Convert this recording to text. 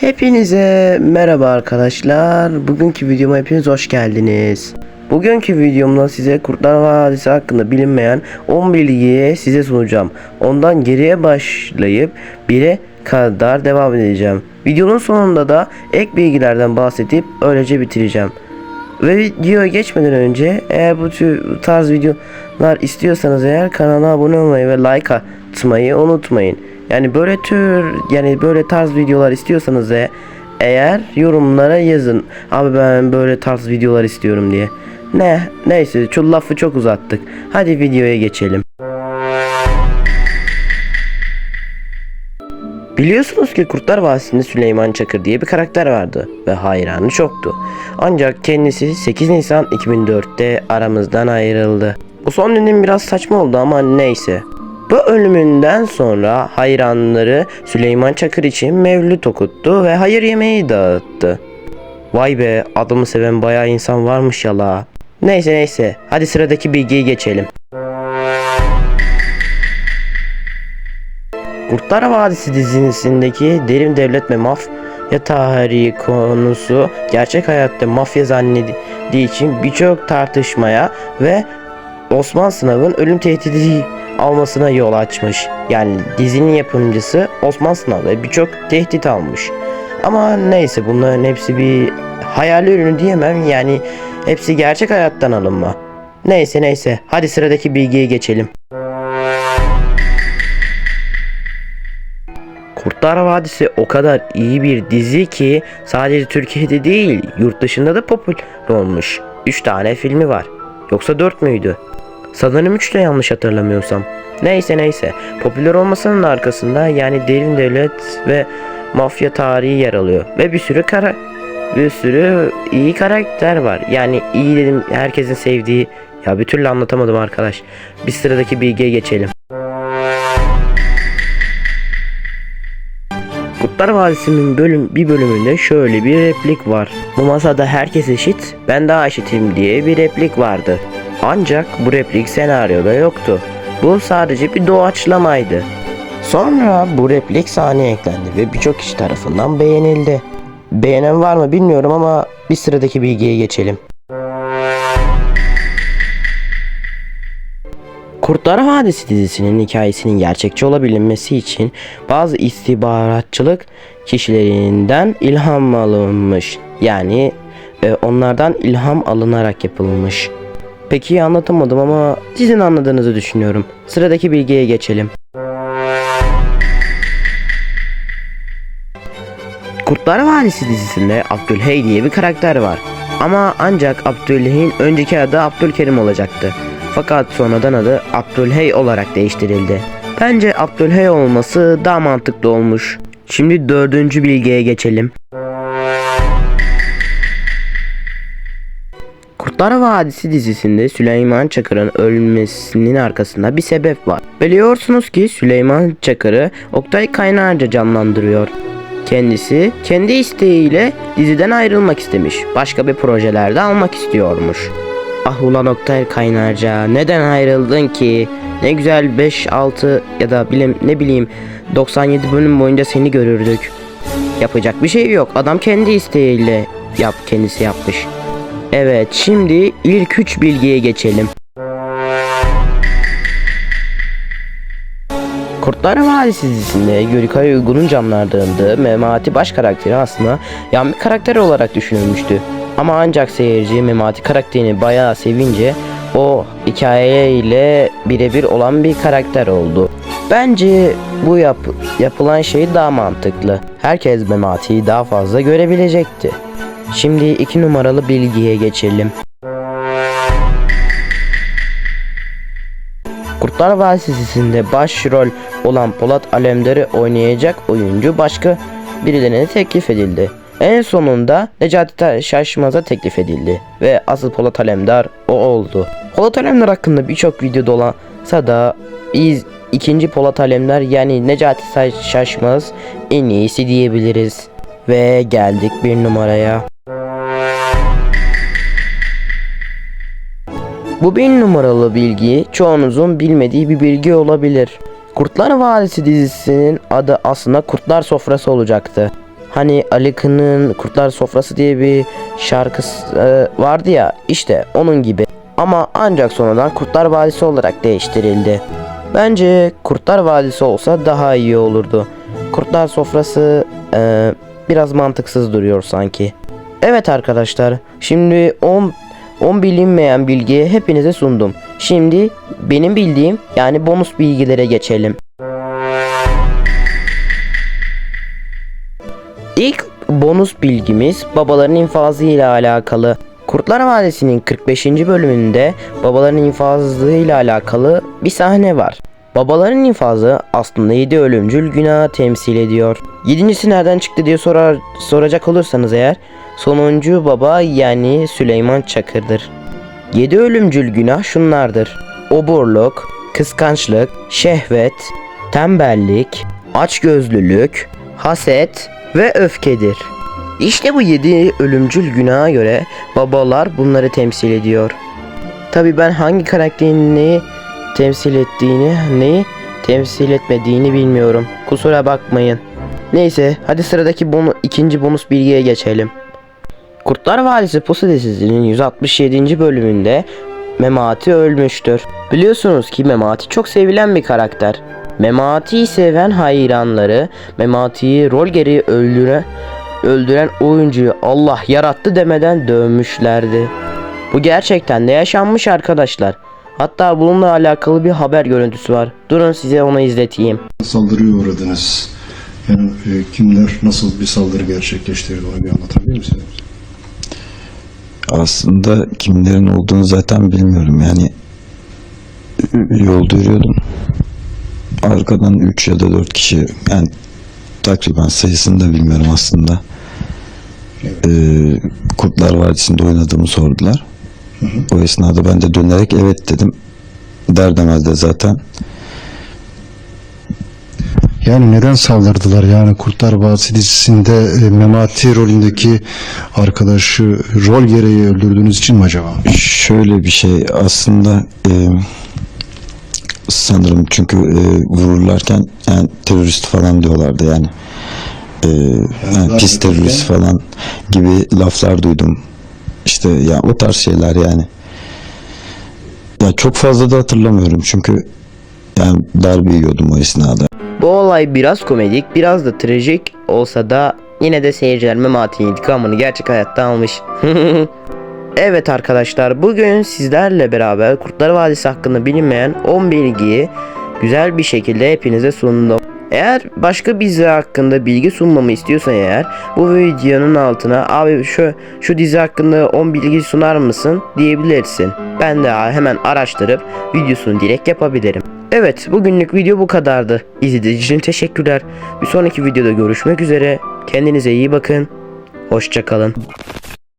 Hepinize merhaba arkadaşlar. Bugünkü videoma hepiniz hoş geldiniz. Bugünkü videomda size Kurtlar Vadisi hakkında bilinmeyen 10 bilgiyi size sunacağım. Ondan geriye başlayıp 1'e kadar devam edeceğim. Videonun sonunda da ek bilgilerden bahsedip öylece bitireceğim. Ve videoya geçmeden önce eğer bu tarz videolar istiyorsanız eğer kanala abone olmayı ve like atmayı unutmayın. Yani böyle tür yani böyle tarz videolar istiyorsanız e, eğer yorumlara yazın. Abi ben böyle tarz videolar istiyorum diye. Ne neyse şu lafı çok uzattık. Hadi videoya geçelim. Biliyorsunuz ki Kurtlar Vadisi'nde Süleyman Çakır diye bir karakter vardı ve hayranı çoktu. Ancak kendisi 8 Nisan 2004'te aramızdan ayrıldı. Bu son dediğim biraz saçma oldu ama neyse. Bu ölümünden sonra hayranları Süleyman Çakır için mevlüt okuttu ve hayır yemeği dağıttı. Vay be adamı seven bayağı insan varmış ya la. Neyse neyse hadi sıradaki bilgiye geçelim. Kurtlar Vadisi dizisindeki derin devlet ve mafya tarihi konusu gerçek hayatta mafya zannedildiği için birçok tartışmaya ve Osman Sınav'ın ölüm tehdidi almasına yol açmış. Yani dizinin yapımcısı Osman Sınav ve birçok tehdit almış. Ama neyse bunların hepsi bir hayal ürünü diyemem yani hepsi gerçek hayattan alınma. Neyse neyse hadi sıradaki bilgiye geçelim. Kurtlar Vadisi o kadar iyi bir dizi ki sadece Türkiye'de değil yurt dışında da popüler olmuş. 3 tane filmi var. Yoksa 4 müydü? Sanırım 3 de yanlış hatırlamıyorsam. Neyse neyse. Popüler olmasının arkasında yani derin devlet ve mafya tarihi yer alıyor. Ve bir sürü kara bir sürü iyi karakter var. Yani iyi dedim herkesin sevdiği ya bir türlü anlatamadım arkadaş. Bir sıradaki bilgiye geçelim. Kurtlar Vadisi'nin bölüm bir bölümünde şöyle bir replik var. Bu masada herkes eşit, ben daha eşitim diye bir replik vardı. Ancak bu replik senaryoda yoktu. Bu sadece bir doğaçlamaydı. Sonra bu replik sahneye eklendi ve birçok kişi tarafından beğenildi. Beğenen var mı bilmiyorum ama bir sıradaki bilgiye geçelim. Kurtlar Vadisi dizisinin hikayesinin gerçekçi olabilmesi için bazı istihbaratçılık kişilerinden ilham alınmış. Yani e, onlardan ilham alınarak yapılmış. Peki iyi anlatamadım ama sizin anladığınızı düşünüyorum. Sıradaki bilgiye geçelim. Kurtlar Vadisi dizisinde Abdülhey diye bir karakter var. Ama ancak Abdülhey'in önceki adı Abdülkerim olacaktı. Fakat sonradan adı Abdülhey olarak değiştirildi. Bence Abdülhey olması daha mantıklı olmuş. Şimdi dördüncü bilgiye geçelim. Kurtlar Vadisi dizisinde Süleyman Çakır'ın ölmesinin arkasında bir sebep var. Biliyorsunuz ki Süleyman Çakır'ı Oktay Kaynarca canlandırıyor. Kendisi kendi isteğiyle diziden ayrılmak istemiş. Başka bir projelerde almak istiyormuş. Ah ulan Oktay Kaynarca neden ayrıldın ki? Ne güzel 5 6 ya da bilim ne bileyim 97 bölüm boyunca seni görürdük. Yapacak bir şey yok. Adam kendi isteğiyle yap kendisi yapmış. Evet şimdi ilk 3 bilgiye geçelim. Kurtlar Vadisi dizisinde Yörükay Uygun'un canlandırdığı Memati baş karakteri aslında yan bir karakter olarak düşünülmüştü. Ama ancak seyirci Memati karakterini bayağı sevince o hikayeyle birebir olan bir karakter oldu. Bence bu yap yapılan şey daha mantıklı. Herkes Memati'yi daha fazla görebilecekti. Şimdi iki numaralı bilgiye geçelim. Kurtlar Vadisi dizisinde başrol olan Polat Alemdar'ı oynayacak oyuncu başka birilerine teklif edildi. En sonunda Necati Şaşmaz'a teklif edildi ve asıl Polat Alemdar o oldu. Polat Alemdar hakkında birçok video dolansa da biz ikinci Polat Alemdar yani Necati Şaşmaz en iyisi diyebiliriz. Ve geldik bir numaraya. Bu bir numaralı bilgi çoğunuzun bilmediği bir bilgi olabilir. Kurtlar Vadisi dizisinin adı aslında Kurtlar Sofrası olacaktı. Hani Ali Kın'ın Kurtlar Sofrası diye bir şarkısı e, vardı ya işte onun gibi. Ama ancak sonradan Kurtlar Vadisi olarak değiştirildi. Bence Kurtlar Vadisi olsa daha iyi olurdu. Kurtlar Sofrası e, biraz mantıksız duruyor sanki. Evet arkadaşlar şimdi 10 10 bilinmeyen bilgiyi hepinize sundum. Şimdi benim bildiğim yani bonus bilgilere geçelim. İlk bonus bilgimiz babaların infazı ile alakalı. Kurtlar Vadisi'nin 45. bölümünde babaların infazı ile alakalı bir sahne var. Babaların infazı aslında 7 ölümcül günahı temsil ediyor. Yedincisi nereden çıktı diye sorar, soracak olursanız eğer sonuncu baba yani Süleyman Çakır'dır. 7 ölümcül günah şunlardır. Oburluk, kıskançlık, şehvet, tembellik, açgözlülük, haset ve öfkedir. İşte bu 7 ölümcül günaha göre babalar bunları temsil ediyor. Tabi ben hangi karakterin neyi temsil ettiğini, neyi temsil etmediğini bilmiyorum. Kusura bakmayın. Neyse hadi sıradaki bonu, ikinci bonus bilgiye geçelim. Kurtlar Vadisi Pusu dizisinin 167. bölümünde Memati ölmüştür. Biliyorsunuz ki Memati çok sevilen bir karakter. Memati'yi seven hayranları Memati'yi rol gereği öldüren, öldüren oyuncuyu Allah yarattı demeden dövmüşlerdi. Bu gerçekten de yaşanmış arkadaşlar. Hatta bununla alakalı bir haber görüntüsü var. Durun size onu izleteyim. Saldırıya uğradınız. Yani e, kimler nasıl bir saldırı gerçekleştirdi onu bir anlatabilir misiniz? Aslında kimlerin olduğunu zaten bilmiyorum. Yani yolda yürüyordum. Arkadan 3 ya da 4 kişi yani takriben sayısını da bilmiyorum aslında. Ee, Kurtlar Vadisi'nde oynadığımı sordular. O esnada ben de dönerek evet dedim. Der demez de zaten Yani neden saldırdılar? Yani Kurtlar Vadisi dizisinde e, Memati rolündeki arkadaşı rol gereği öldürdüğünüz için mi acaba? Şöyle bir şey aslında e, sanırım çünkü e, vururlarken yani terörist falan diyorlardı yani. E, yani pis terörist falan gibi laflar duydum. İşte ya o tarz şeyler yani. Ya çok fazla da hatırlamıyorum çünkü yani darbe yiyordum o esnada. Bu olay biraz komedik, biraz da trajik olsa da yine de seyirciler Memati'nin intikamını gerçek hayatta almış. evet arkadaşlar bugün sizlerle beraber Kurtlar Vadisi hakkında bilinmeyen 10 bilgiyi güzel bir şekilde hepinize sundum. Eğer başka bir dizi hakkında bilgi sunmamı istiyorsan eğer bu videonun altına abi şu şu dizi hakkında 10 bilgi sunar mısın diyebilirsin. Ben de hemen araştırıp videosunu direkt yapabilirim. Evet bugünlük video bu kadardı. İzlediğiniz için teşekkürler. Bir sonraki videoda görüşmek üzere. Kendinize iyi bakın. Hoşçakalın.